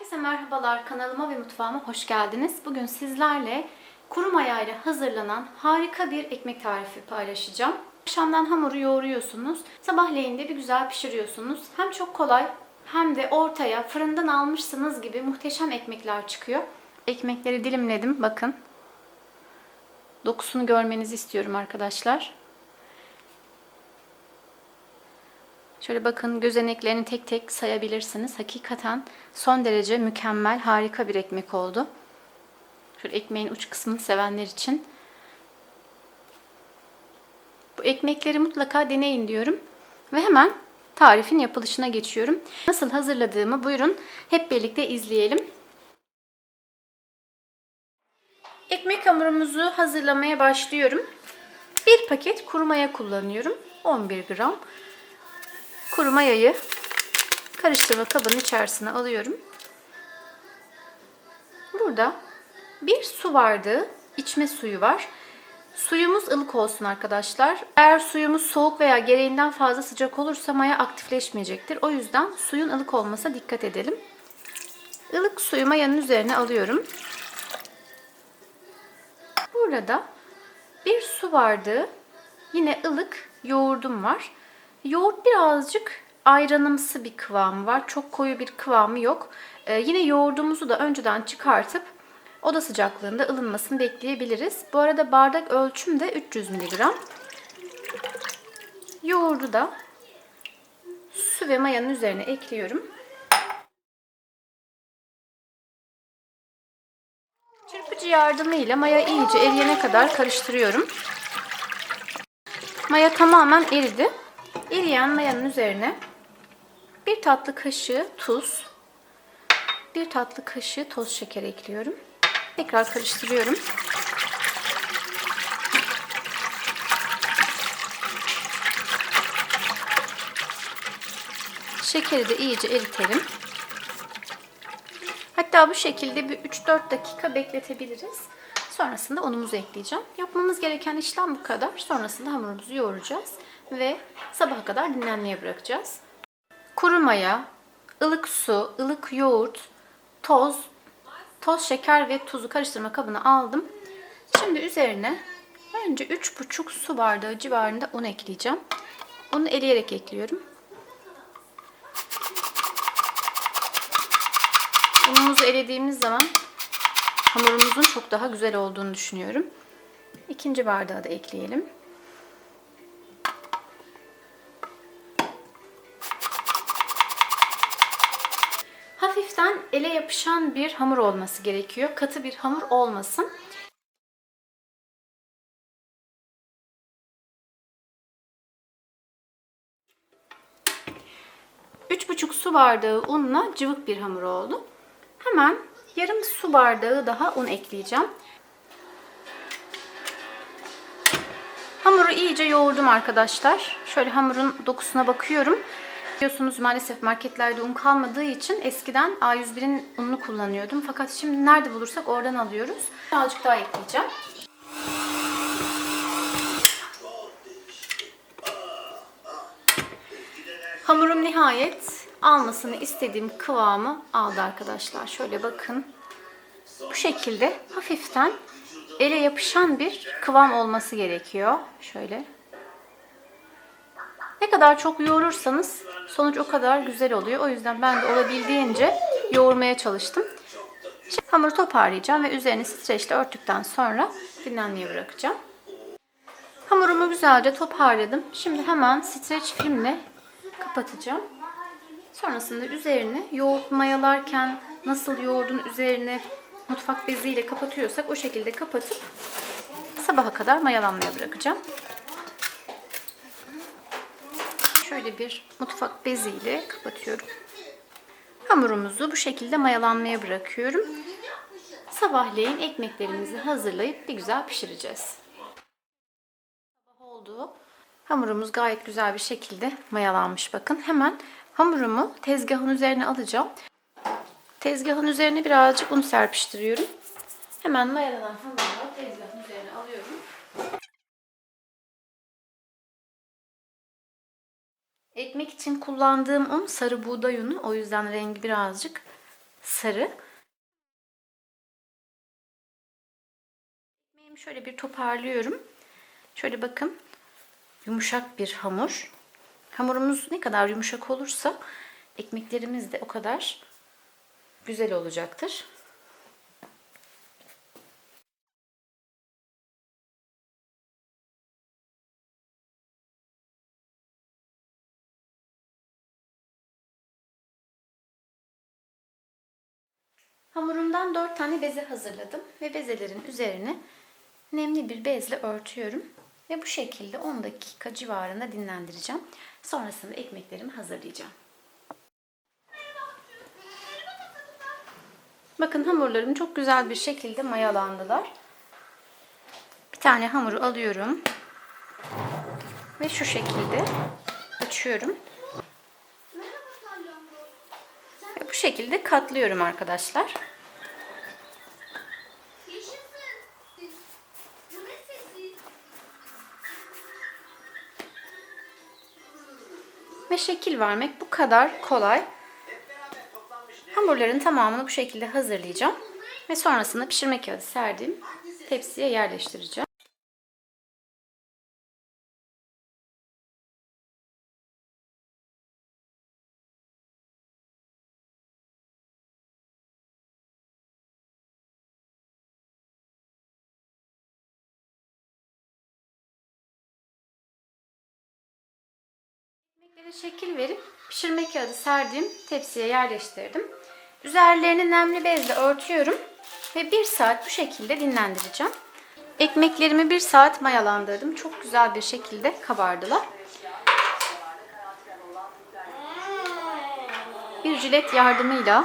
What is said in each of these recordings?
Herkese merhabalar kanalıma ve mutfağıma hoş geldiniz. Bugün sizlerle kuru mayayla hazırlanan harika bir ekmek tarifi paylaşacağım. Akşamdan hamuru yoğuruyorsunuz. Sabahleyin de bir güzel pişiriyorsunuz. Hem çok kolay hem de ortaya fırından almışsınız gibi muhteşem ekmekler çıkıyor. Ekmekleri dilimledim bakın. Dokusunu görmenizi istiyorum arkadaşlar. Şöyle bakın gözeneklerini tek tek sayabilirsiniz. Hakikaten son derece mükemmel, harika bir ekmek oldu. Şöyle ekmeğin uç kısmını sevenler için. Bu ekmekleri mutlaka deneyin diyorum. Ve hemen tarifin yapılışına geçiyorum. Nasıl hazırladığımı buyurun hep birlikte izleyelim. Ekmek hamurumuzu hazırlamaya başlıyorum. Bir paket kuru maya kullanıyorum. 11 gram kuru mayayı karıştırma kabının içerisine alıyorum. Burada bir su bardağı içme suyu var. Suyumuz ılık olsun arkadaşlar. Eğer suyumuz soğuk veya gereğinden fazla sıcak olursa maya aktifleşmeyecektir. O yüzden suyun ılık olmasına dikkat edelim. Ilık suyu mayanın üzerine alıyorum. Burada bir su bardağı yine ılık yoğurdum var. Yoğurt birazcık ayranımsı bir kıvamı var. Çok koyu bir kıvamı yok. Ee, yine yoğurdumuzu da önceden çıkartıp oda sıcaklığında ılınmasını bekleyebiliriz. Bu arada bardak ölçüm de 300 mg. Yoğurdu da su ve mayanın üzerine ekliyorum. Çırpıcı yardımıyla maya iyice eriyene kadar karıştırıyorum. Maya tamamen eridi. Eriyen mayanın üzerine bir tatlı kaşığı tuz, bir tatlı kaşığı toz şeker ekliyorum. Tekrar karıştırıyorum. Şekeri de iyice eritelim. Hatta bu şekilde bir 3-4 dakika bekletebiliriz. Sonrasında unumuzu ekleyeceğim. Yapmamız gereken işlem bu kadar. Sonrasında hamurumuzu yoğuracağız ve sabaha kadar dinlenmeye bırakacağız. Kuru maya, ılık su, ılık yoğurt, toz, toz şeker ve tuzu karıştırma kabına aldım. Şimdi üzerine önce 3,5 su bardağı civarında un ekleyeceğim. Unu eleyerek ekliyorum. Unumuzu elediğimiz zaman hamurumuzun çok daha güzel olduğunu düşünüyorum. İkinci bardağı da ekleyelim. Ele yapışan bir hamur olması gerekiyor. Katı bir hamur olmasın. Üç buçuk su bardağı unla cıvık bir hamur oldu. Hemen yarım su bardağı daha un ekleyeceğim. Hamuru iyice yoğurdum arkadaşlar. Şöyle hamurun dokusuna bakıyorum. Biliyorsunuz maalesef marketlerde un kalmadığı için eskiden A101'in ununu kullanıyordum. Fakat şimdi nerede bulursak oradan alıyoruz. Birazcık daha ekleyeceğim. Hamurum nihayet almasını istediğim kıvamı aldı arkadaşlar. Şöyle bakın. Bu şekilde hafiften ele yapışan bir kıvam olması gerekiyor. Şöyle. Ne kadar çok yoğurursanız sonuç o kadar güzel oluyor. O yüzden ben de olabildiğince yoğurmaya çalıştım. Şimdi hamuru toparlayacağım ve üzerini streçle örttükten sonra dinlenmeye bırakacağım. Hamurumu güzelce toparladım. Şimdi hemen streç filmle kapatacağım. Sonrasında üzerine yoğurt mayalarken nasıl yoğurdun üzerine mutfak beziyle kapatıyorsak o şekilde kapatıp sabaha kadar mayalanmaya bırakacağım. Şöyle bir mutfak beziyle kapatıyorum. Hamurumuzu bu şekilde mayalanmaya bırakıyorum. Sabahleyin ekmeklerimizi hazırlayıp bir güzel pişireceğiz. Sabah oldu. Hamurumuz gayet güzel bir şekilde mayalanmış bakın. Hemen hamurumu tezgahın üzerine alacağım. Tezgahın üzerine birazcık un serpiştiriyorum. Hemen mayalanan hamuru tezgahın Ekmek için kullandığım un sarı buğday unu. O yüzden rengi birazcık sarı. Ekmeğimi şöyle bir toparlıyorum. Şöyle bakın. Yumuşak bir hamur. Hamurumuz ne kadar yumuşak olursa ekmeklerimiz de o kadar güzel olacaktır. Hamurumdan 4 tane beze hazırladım ve bezelerin üzerine nemli bir bezle örtüyorum. Ve bu şekilde 10 dakika civarında dinlendireceğim. Sonrasında ekmeklerimi hazırlayacağım. Bakın hamurlarım çok güzel bir şekilde mayalandılar. Bir tane hamuru alıyorum. Ve şu şekilde açıyorum. Ve bu şekilde katlıyorum arkadaşlar. Ve şekil vermek bu kadar kolay. Hamurların tamamını bu şekilde hazırlayacağım. Ve sonrasında pişirme kağıdı serdiğim tepsiye yerleştireceğim. Ekmeklere şekil verip pişirme kağıdı serdiğim tepsiye yerleştirdim. Üzerlerini nemli bezle örtüyorum ve bir saat bu şekilde dinlendireceğim. Ekmeklerimi bir saat mayalandırdım. Çok güzel bir şekilde kabardılar. Bir jilet yardımıyla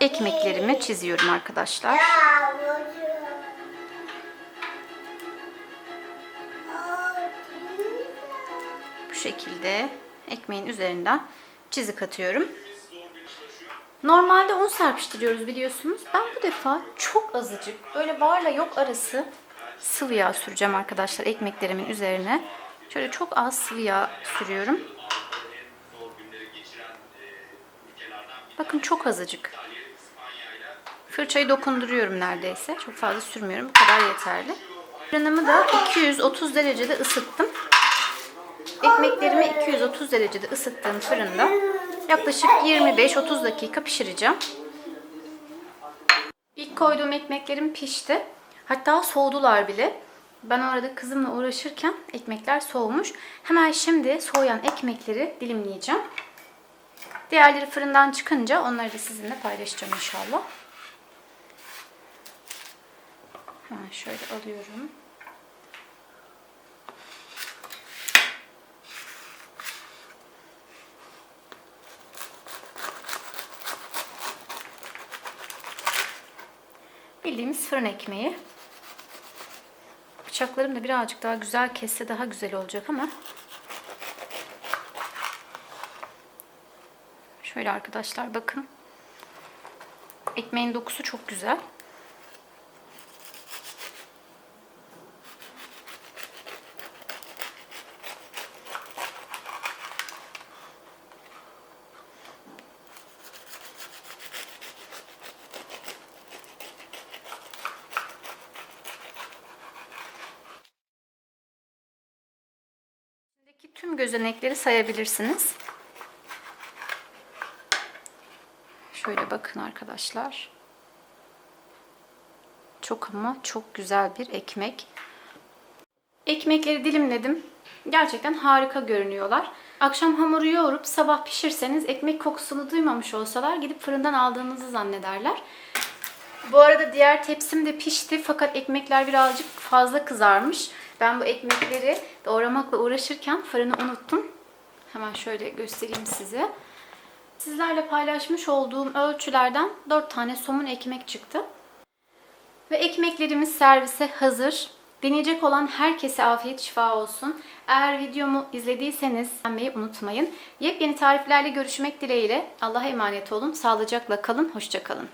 ekmeklerimi çiziyorum arkadaşlar. Şekilde ekmeğin üzerinden çizik atıyorum. Normalde un serpiştiriyoruz biliyorsunuz. Ben bu defa çok azıcık böyle varla yok arası sıvı yağ süreceğim arkadaşlar ekmeklerimin üzerine. Şöyle çok az sıvı yağ sürüyorum. Bakın çok azıcık. Fırçayı dokunduruyorum neredeyse. Çok fazla sürmüyorum. Bu kadar yeterli. Fırınımı da 230 derecede ısıttım. Ekmeklerimi 230 derecede ısıttığım fırında yaklaşık 25-30 dakika pişireceğim. İlk koyduğum ekmeklerim pişti. Hatta soğudular bile. Ben orada kızımla uğraşırken ekmekler soğumuş. Hemen şimdi soğuyan ekmekleri dilimleyeceğim. Diğerleri fırından çıkınca onları da sizinle paylaşacağım inşallah. Hemen şöyle alıyorum. Bildiğimiz fırın ekmeği. Bıçaklarım da birazcık daha güzel kesse daha güzel olacak ama Şöyle arkadaşlar bakın. Ekmeğin dokusu çok güzel. İçindeki tüm gözenekleri sayabilirsiniz. Şöyle bakın arkadaşlar. Çok ama çok güzel bir ekmek. Ekmekleri dilimledim. Gerçekten harika görünüyorlar. Akşam hamuru yoğurup sabah pişirseniz ekmek kokusunu duymamış olsalar gidip fırından aldığınızı zannederler. Bu arada diğer tepsim de pişti fakat ekmekler birazcık fazla kızarmış. Ben bu ekmekleri doğramakla uğraşırken fırını unuttum. Hemen şöyle göstereyim size. Sizlerle paylaşmış olduğum ölçülerden 4 tane somun ekmek çıktı. Ve ekmeklerimiz servise hazır. Deneyecek olan herkese afiyet şifa olsun. Eğer videomu izlediyseniz beğenmeyi unutmayın. Yepyeni tariflerle görüşmek dileğiyle. Allah'a emanet olun. Sağlıcakla kalın. Hoşçakalın.